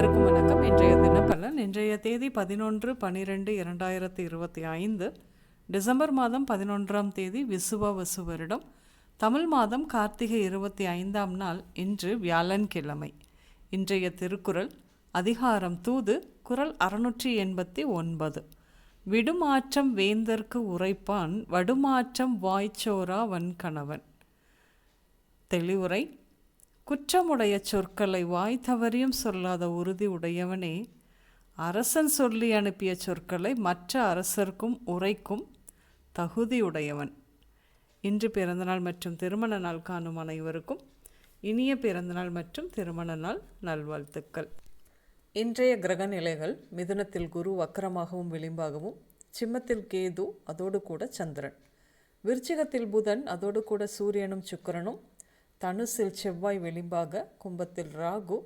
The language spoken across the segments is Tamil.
பலன் இன்றைய தேதி பதினொன்று பனிரெண்டு இரண்டாயிரத்தி இருபத்தி ஐந்து. டிசம்பர் மாதம் பதினொன்றாம் தேதி விசுவவசு வருடம். தமிழ் மாதம் கார்த்திகை இருபத்தி ஐந்தாம் நாள் இன்று வியாழன்கிழமை. இன்றைய திருக்குறள் அதிகாரம் தூது குறள் அறுநூற்றி எண்பத்தி ஒன்பது. விடுமாற்றம் வேந்தர்க்கு உரைப்பான் வடுமாற்றம் வாய்ச்சோரா வன்கணவன். தெளிவுரை குற்றமுடைய சொற்களை வாய் தவறியும் சொல்லாத உறுதி உடையவனே. அரசன் சொல்லி அனுப்பிய சொற்களை மற்ற அரசர்க்கும் உரைக்கும் தகுதியுடையவன் இன்று பிறந்தநாள் மற்றும் திருமண நாள் காணும் அனைவருக்கும் இனிய பிறந்தநாள் மற்றும் திருமண நாள் நல்வாழ்த்துக்கள். இன்றைய கிரக நிலைகள் மிதுனத்தில் குரு வக்கரமாகவும் விளிம்பாகவும் சிம்மத்தில் கேது அதோடு கூட சந்திரன். விருச்சிகத்தில் புதன் அதோடு கூட சூரியனும் சுக்கிரனும் தனுசில் செவ்வாய் விளிம்பாக கும்பத்தில் ராகு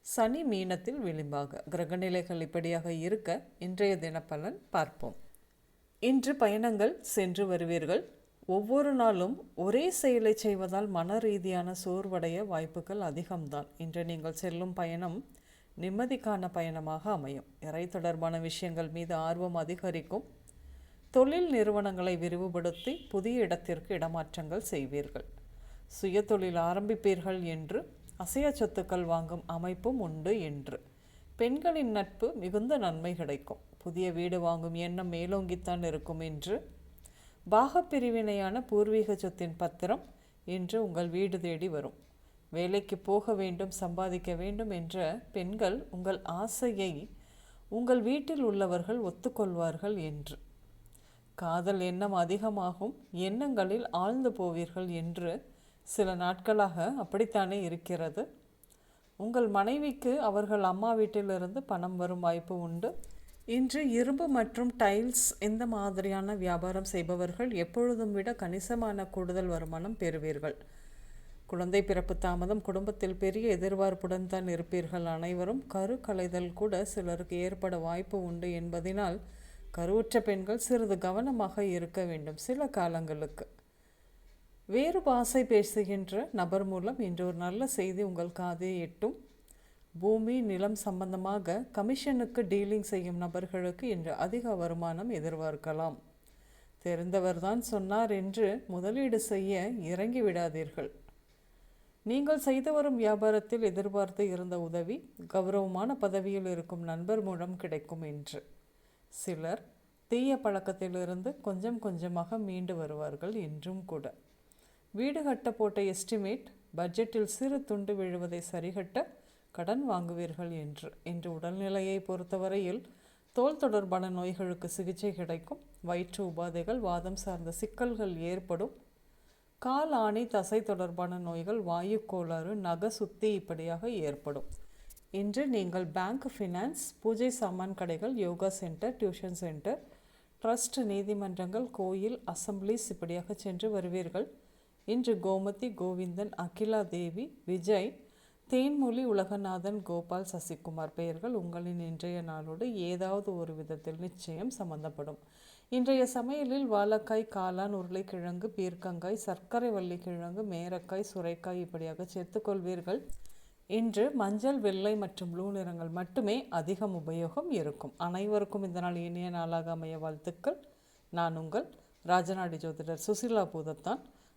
சனி மீனத்தில் விளிம்பாக. கிரகநிலைகள் இப்படியாக இருக்க இன்றைய தினப்பலன் பார்ப்போம். இன்று பயணங்கள் சென்று வருவீர்கள். ஒவ்வொரு நாளும் ஒரே செயலை செய்வதால் மன ரீதியான சோர்வடைய வாய்ப்புகள் அதிகம்தான். இன்று நீங்கள் செல்லும் பயணம் நிம்மதிக்கான பயணமாக அமையும். இறை தொடர்பான விஷயங்கள் மீது ஆர்வம் அதிகரிக்கும். தொழில் நிறுவனங்களை விரிவுபடுத்தி புதிய இடத்திற்கு இடமாற்றங்கள் செய்வீர்கள். சுயதொழில் ஆரம்பிப்பீர்கள் என்று அசைய சொத்துக்கள் வாங்கும் அமைப்பும் உண்டு என்று. பெண்களின் நட்பு மிகுந்த நன்மை கிடைக்கும். புதிய வீடு வாங்கும் எண்ணம் மேலோங்கித்தான் இருக்கும் என்று. பாகப்பிரிவினையான பூர்வீக சொத்தின் பத்திரம் இன்று உங்கள் வீடு தேடி வரும். வேலைக்கு போக வேண்டும் சம்பாதிக்க வேண்டும் என்ற பெண்கள் உங்கள் ஆசையை உங்கள் வீட்டில் உள்ளவர்கள் ஒத்துக்கொள்வார்கள் என்று. காதல் எண்ணம் அதிகமாகும் எண்ணங்களில் ஆழ்ந்து போவீர்கள் என்று சில நாட்களாக அப்படித்தானே இருக்கிறது? உங்கள் மனைவிக்கு அவர்கள் அம்மா வீட்டிலிருந்து பணம் வரும் வாய்ப்பு உண்டு. இன்று இரும்பு மற்றும் டைல்ஸ் இந்த மாதிரியான வியாபாரம் செய்பவர்கள் எப்பொழுதும் விட கணிசமான கூடுதல் வருமானம் பெறுவீர்கள். குழந்தை பிறப்பு தாமதம் குடும்பத்தில் பெரிய எதிர்பார்ப்புடன் தான் இருப்பீர்கள். அனைவரும் கரு கலைதல் கூட சிலருக்கு ஏற்பட வாய்ப்பு உண்டு என்பதினால் கருவுற்ற பெண்கள் சிறிது கவனமாக இருக்க வேண்டும் சில காலங்களுக்கு. வேறு பாசை பேசுகின்ற நபர் மூலம் இன்று ஒரு நல்ல செய்தி உங்கள் காதை எட்டும். பூமி நிலம் சம்பந்தமாக கமிஷனுக்கு டீலிங் செய்யும் நபர்களுக்கு இன்று அதிக வருமானம் எதிர்பார்க்கலாம். தெரிந்தவர்தான் சொன்னார் என்று முதலீடு செய்ய இறங்கி விடாதீர்கள். நீங்கள் செய்து வரும் வியாபாரத்தில் எதிர்பார்த்து இருந்த உதவி கௌரவமான பதவியில் இருக்கும் நண்பர் மூலம் கிடைக்கும் என்று. சிலர் தீய பழக்கத்திலிருந்து கொஞ்சம் கொஞ்சமாக மீண்டு வருவார்கள் என்றும் கூட. வீடு கட்ட போட்ட எஸ்டிமேட் பட்ஜெட்டில் சிறு துண்டு விழுவதை சரிகட்ட கடன் வாங்குவீர்கள் என்று. இன்று உடல்நிலையை பொறுத்தவரையில் தோல் தொடர்பான நோய்களுக்கு சிகிச்சை கிடைக்கும். வயிற்று உபாதைகள் வாதம் சார்ந்த சிக்கல்கள் ஏற்படும். கால் ஆணி தசை தொடர்பான நோய்கள் வாயு கோளாறு நக சுத்தி இப்படியாக ஏற்படும். இன்று நீங்கள் பேங்க் ஃபினான்ஸ் பூஜை சாமான் கடைகள் yoga centre tuition centre trust நீதிமன்றங்கள் கோயில் அசம்பிளிஸ் இப்படியாக சென்று வருவீர்கள். இன்று கோமதி கோவிந்தன் அகிலா தேவி விஜய் தேன்மொழி உலகநாதன் கோபால் சசிகுமார் பெயர்கள் உங்களின் இன்றைய நாளோடு ஏதாவது ஒரு விதத்தில் நிச்சயம் சம்பந்தப்படும். இன்றைய சமையலில் வாழைக்காய் காளான் உருளைக்கிழங்கு பீர்க்கங்காய் சர்க்கரை வள்ளிக்கிழங்கு மேரக்காய் சுரைக்காய் இப்படியாக சேர்த்துக்கொள்வீர்கள் இன்று மஞ்சள் வெள்ளை மற்றும் ப்ளூ நிறங்கள் மட்டுமே அதிகம் உபயோகம் இருக்கும். அனைவருக்கும் இந்த நாள் இனிய நாளாக அமைய வாழ்த்துக்கள். நான் உங்கள் ராஜநாடி ஜோதிடர் சுசிலா பூதத்தான்.